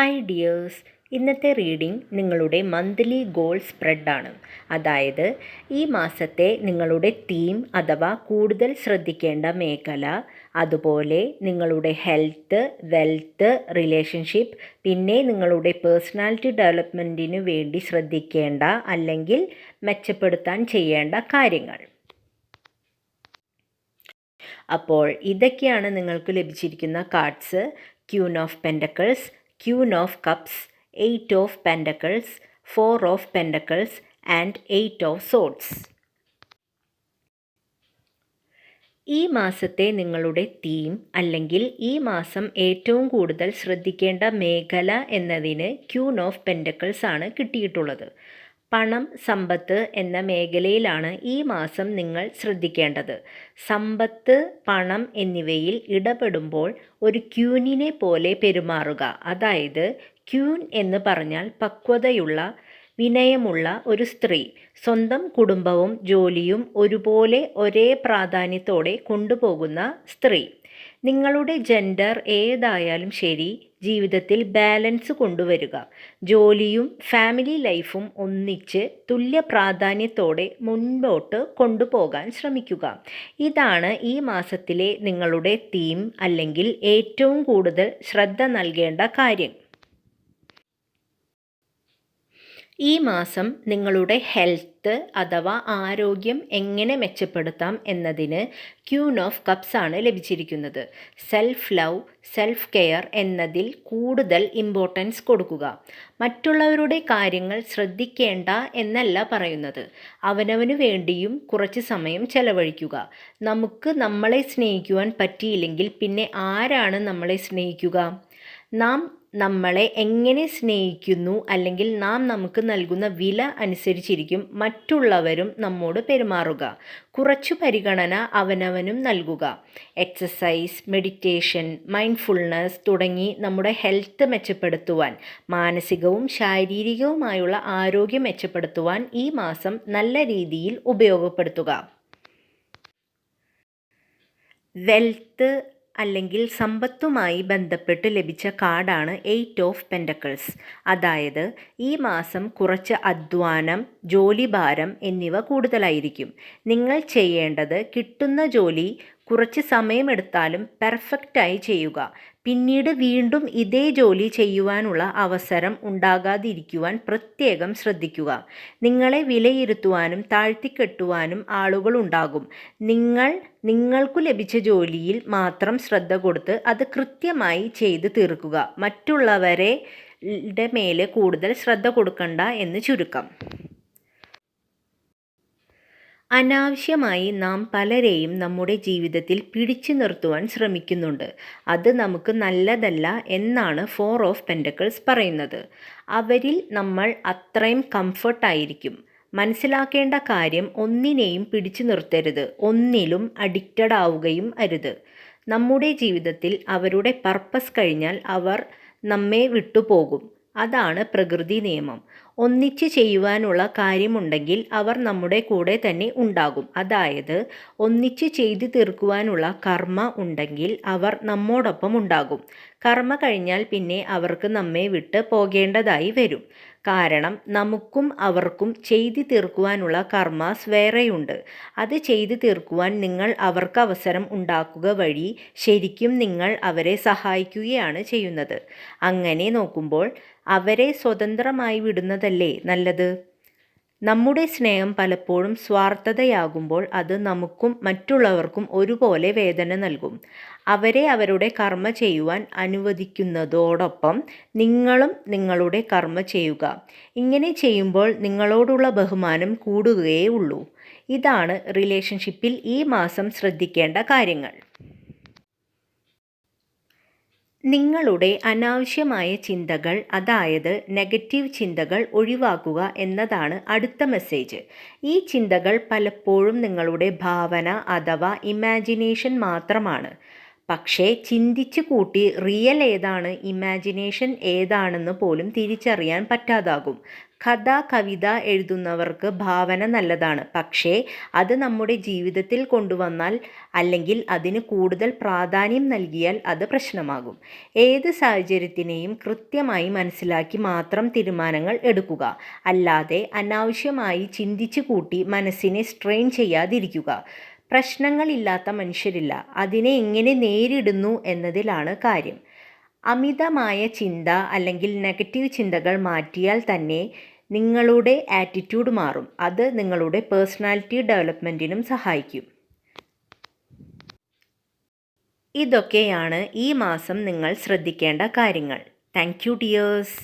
Hi dears ഇന്നത്തെ reading നിങ്ങളുടെ monthly goal സ്പ്രെഡാണ് അതായത് ഈ മാസത്തെ നിങ്ങളുടെ തീം അഥവാ കൂടുതൽ ശ്രദ്ധിക്കേണ്ട മേഖല അതുപോലെ നിങ്ങളുടെ ഹെൽത്ത് വെൽത്ത് റിലേഷൻഷിപ്പ് പിന്നെ നിങ്ങളുടെ പേഴ്സണാലിറ്റി ഡെവലപ്മെന്റിനു വേണ്ടി ശ്രദ്ധിക്കേണ്ട അല്ലെങ്കിൽ മെച്ചപ്പെടുത്താൻ ചെയ്യേണ്ട കാര്യങ്ങൾ. അപ്പോൾ ഇതൊക്കെയാണ് നിങ്ങൾക്ക് ലഭിച്ചിരിക്കുന്ന cards queen of pentacles queen of cups eight of pentacles four of pentacles and eight of swords ഈ മാസത്തെ നിങ്ങളുടെ തീം അല്ലെങ്കിൽ ഈ മാസം ഏറ്റവും കൂടുതൽ ശ്രദ്ധിക്കേണ്ട മേഖല എന്നതിന് ക്യൂൺ ഓഫ് പെൻഡക്കിൾസ് ആണ് കിട്ടിയിട്ടുള്ളത്. പണം സമ്പത്ത് എന്ന മേഖലയിലാണ് ഈ മാസം നിങ്ങൾ ശ്രദ്ധിക്കേണ്ടത്. സമ്പത്ത് പണം എന്നിവയിൽ ഇടപെടുമ്പോൾ ഒരു ക്യൂനിനെ പോലെ പെരുമാറുക. അതായത് ക്യൂൻ എന്ന് പറഞ്ഞാൽ പക്വതയുള്ള വിനയമുള്ള ഒരു സ്ത്രീ സ്വന്തം കുടുംബവും ജോലിയും ഒരുപോലെ ഒരേ പ്രാധാന്യത്തോടെ കൊണ്ടുപോകുന്ന സ്ത്രീ. നിങ്ങളുടെ ജെൻഡർ ഏതായാലും ശരി ജീവിതത്തിൽ ബാലൻസ് കൊണ്ടുവരിക. ജോലിയും ഫാമിലി ലൈഫും ഒന്നിച്ച് തുല്യ പ്രാധാന്യത്തോടെ മുൻപോട്ട് കൊണ്ടുപോകാൻ ശ്രമിക്കുക. ഇതാണ് ഈ മാസത്തിലെ നിങ്ങളുടെ തീം അല്ലെങ്കിൽ ഏറ്റവും കൂടുതൽ ശ്രദ്ധ നൽകേണ്ട കാര്യം. ഈ മാസം നിങ്ങളുടെ ഹെൽത്ത് അഥവാ ആരോഗ്യം എങ്ങനെ മെച്ചപ്പെടുത്താം എന്നതിന് ക്യൂൺ ഓഫ് കപ്സ് ആണ് ലഭിച്ചിരിക്കുന്നത്. സെൽഫ് ലവ് സെൽഫ് കെയർ എന്നതിൽ കൂടുതൽ ഇമ്പോർട്ടൻസ് കൊടുക്കുക. മറ്റുള്ളവരുടെ കാര്യങ്ങൾ ശ്രദ്ധിക്കേണ്ട എന്നല്ല പറയുന്നത്. അവനവന് വേണ്ടിയും കുറച്ച് സമയം ചെലവഴിക്കുക. നമുക്ക് നമ്മളെ സ്നേഹിക്കുവാൻ പറ്റിയില്ലെങ്കിൽ പിന്നെ ആരാണ് നമ്മളെ സ്നേഹിക്കുക? നാം നമ്മളെ എങ്ങനെ സ്നേഹിക്കുന്നു അല്ലെങ്കിൽ നാം നമുക്ക് നൽകുന്ന വില അനുസരിച്ചിരിക്കും മറ്റുള്ളവരും നമ്മോട് പെരുമാറുക. കുറച്ചു പരിഗണന അവനവനും നൽകുക. എക്സസൈസ് മെഡിറ്റേഷൻ മൈൻഡ്ഫുൾനെസ് തുടങ്ങി നമ്മുടെ ഹെൽത്ത് മെച്ചപ്പെടുത്തുവാൻ മാനസികവും ശാരീരികവുമായുള്ള ആരോഗ്യം മെച്ചപ്പെടുത്തുവാൻ ഈ മാസം നല്ല രീതിയിൽ ഉപയോഗപ്പെടുത്തുക. വെൽത്ത് അല്ലെങ്കിൽ സമ്പത്തുമായി ബന്ധപ്പെട്ട് ലഭിച്ച കാർഡാണ് എയ്റ്റ് ഓഫ് പെൻഡക്കിൾസ് അതായത് ഈ മാസം കുറച്ച് അധ്വാനം ജോലിഭാരം എന്നിവ കൂടുതലായിരിക്കും. നിങ്ങൾ ചെയ്യേണ്ടത് കിട്ടുന്ന ജോലി കുറച്ച് സമയമെടുത്താലും പെർഫെക്റ്റായി ചെയ്യുക. പിന്നീട് വീണ്ടും ഇതേ ജോലി ചെയ്യുവാനുള്ള അവസരം ഉണ്ടാകാതിരിക്കുവാൻ പ്രത്യേകം ശ്രദ്ധിക്കുക. നിങ്ങളെ വിലയിരുത്തുവാനും താഴ്ത്തിക്കെട്ടുവാനും ആളുകളുണ്ടാകും നിങ്ങൾ നിങ്ങൾക്കു ലഭിച്ച ജോലിയിൽ മാത്രം ശ്രദ്ധ കൊടുത്ത് അത് കൃത്യമായി ചെയ്ത് തീർക്കുക. മറ്റുള്ളവരെ മേലെ കൂടുതൽ ശ്രദ്ധ കൊടുക്കണ്ട എന്ന് ചുരുക്കം. അനാവശ്യമായി നാം പലരെയും നമ്മുടെ ജീവിതത്തിൽ പിടിച്ചു നിർത്തുവാൻ ശ്രമിക്കുന്നുണ്ട്. അത് നമുക്ക് നല്ലതല്ല എന്നാണ് ഫോർ ഓഫ് പെൻഡക്കിൾസ് പറയുന്നത്. അവരിൽ നമ്മൾ അത്രയും കംഫർട്ടായിരിക്കും മനസ്സിലാക്കേണ്ട കാര്യം ഒന്നിനെയും പിടിച്ചു നിർത്തരുത്. ഒന്നിലും അഡിക്റ്റഡ് ആവുകയും അരുത്. നമ്മുടെ ജീവിതത്തിൽ അവരുടെ പർപ്പസ് കഴിഞ്ഞാൽ അവർ നമ്മെ വിട്ടുപോകും. അതാണ് പ്രകൃതി നിയമം. ഒന്നിച്ച് ചെയ്യുവാനുള്ള കാര്യമുണ്ടെങ്കിൽ അവർ നമ്മുടെ കൂടെ തന്നെ ഉണ്ടാകും. അതായത് ഒന്നിച്ച് ചെയ്തു തീർക്കുവാനുള്ള കർമ്മ ഉണ്ടെങ്കിൽ അവർ നമ്മോടൊപ്പം ഉണ്ടാകും. കർമ്മ കഴിഞ്ഞാൽ പിന്നെ അവർക്ക് നമ്മെ വിട്ട് പോകേണ്ടതായി വരും. കാരണം നമുക്കും അവർക്കും ചെയ്തു തീർക്കുവാനുള്ള കർമാസ് വേറെയുണ്ട്. അത് ചെയ്തു തീർക്കുവാൻ നിങ്ങൾ അവർക്ക് അവസരം ഉണ്ടാക്കുക വഴി ശരിക്കും നിങ്ങൾ അവരെ സഹായിക്കുകയാണ് ചെയ്യുന്നത്. അങ്ങനെ നോക്കുമ്പോൾ അവരെ സ്വതന്ത്രമായി വിടുന്നതല്ലേ നല്ലത്? നമ്മുടെ സ്നേഹം പലപ്പോഴും സ്വാർത്ഥതയാകുമ്പോൾ അത് നമുക്കും മറ്റുള്ളവർക്കും ഒരുപോലെ വേദന നൽകും. അവരെ അവരുടെ കർമ്മ ചെയ്യുവാൻ അനുവദിക്കുന്നതോടൊപ്പം നിങ്ങളും നിങ്ങളുടെ കർമ്മ ചെയ്യുക. ഇങ്ങനെ ചെയ്യുമ്പോൾ നിങ്ങളോടുള്ള ബഹുമാനം കൂടുകയേ ഉള്ളൂ. ഇതാണ് റിലേഷൻഷിപ്പിൽ ഈ മാസം ശ്രദ്ധിക്കേണ്ട കാര്യങ്ങൾ. നിങ്ങളുടെ അനാവശ്യമായ ചിന്തകൾ അതായത് നെഗറ്റീവ് ചിന്തകൾ ഒഴിവാക്കുക എന്നതാണ് അടുത്ത മെസ്സേജ്. ഈ ചിന്തകൾ പലപ്പോഴും നിങ്ങളുടെ ഭാവന അഥവാ ഇമാജിനേഷൻ മാത്രമാണ്. പക്ഷേ ചിന്തിച്ചു കൂട്ടി റിയൽ ഏതാണ് ഇമാജിനേഷൻ ഏതാണെന്ന് പോലും തിരിച്ചറിയാൻ പറ്റാതാകും. കഥ കവിത എഴുതുന്നവർക്ക് ഭാവന നല്ലതാണ്. പക്ഷേ അത് നമ്മുടെ ജീവിതത്തിൽ കൊണ്ടുവന്നാൽ അല്ലെങ്കിൽ അതിന് കൂടുതൽ പ്രാധാന്യം നൽകിയാൽ അത് പ്രശ്നമാകും. ഏത് സാഹചര്യത്തിനെയും കൃത്യമായി മനസ്സിലാക്കി മാത്രം തീരുമാനങ്ങൾ എടുക്കുക. അല്ലാതെ അനാവശ്യമായി ചിന്തിച്ചു കൂട്ടി മനസ്സിനെ സ്ട്രെയിൻ ചെയ്യാതിരിക്കുക. പ്രശ്നങ്ങളില്ലാത്ത മനുഷ്യരില്ല. അതിനെ എങ്ങനെ നേരിടുന്നു എന്നതിലാണ് കാര്യം. അമിതമായ ചിന്ത അല്ലെങ്കിൽ നെഗറ്റീവ് ചിന്തകൾ മാറ്റിയാൽ തന്നെ നിങ്ങളുടെ ആറ്റിറ്റ്യൂഡ് മാറും. അത് നിങ്ങളുടെ പേഴ്സണാലിറ്റി ഡെവലപ്മെന്റിനും സഹായിക്കും. ഇതൊക്കെയാണ് ഈ മാസം നിങ്ങൾ ശ്രദ്ധിക്കേണ്ട കാര്യങ്ങൾ. Thank you dears